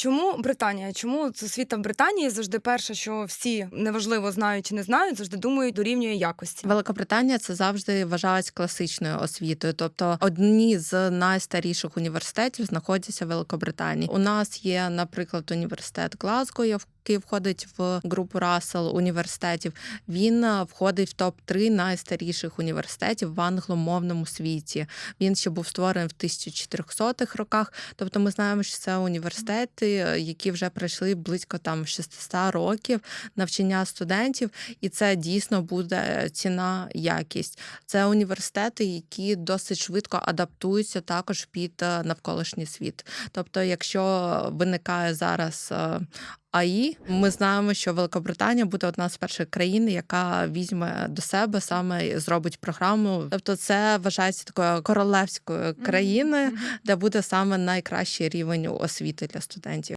Чому Британія? Чому освіта в Британії завжди перше, що всі неважливо знають чи не знають, завжди думають дорівнює якості. Великобританія це завжди вважалась класичною освітою, тобто одні з найстаріших університетів знаходяться в Великобританії. У нас є, наприклад, університет Глазго, який входить в групу Рассел університетів. Він е, входить в топ 3 найстаріших університетів в англомовному світі. Він ще був створений в 1400-х роках. Тобто, ми знаємо, що це університети, е, які вже пройшли близько там 600 років навчання студентів, і це дійсно буде ціна якість. Це університети, які досить швидко адаптуються також під е, навколишній світ. Тобто, якщо виникає зараз АІ, ми знаємо, що Великобританія буде одна з перших країн, яка візьме до себе саме і зробить програму. Тобто, це вважається такою королевською країною, де буде саме найкращий рівень освіти для студентів.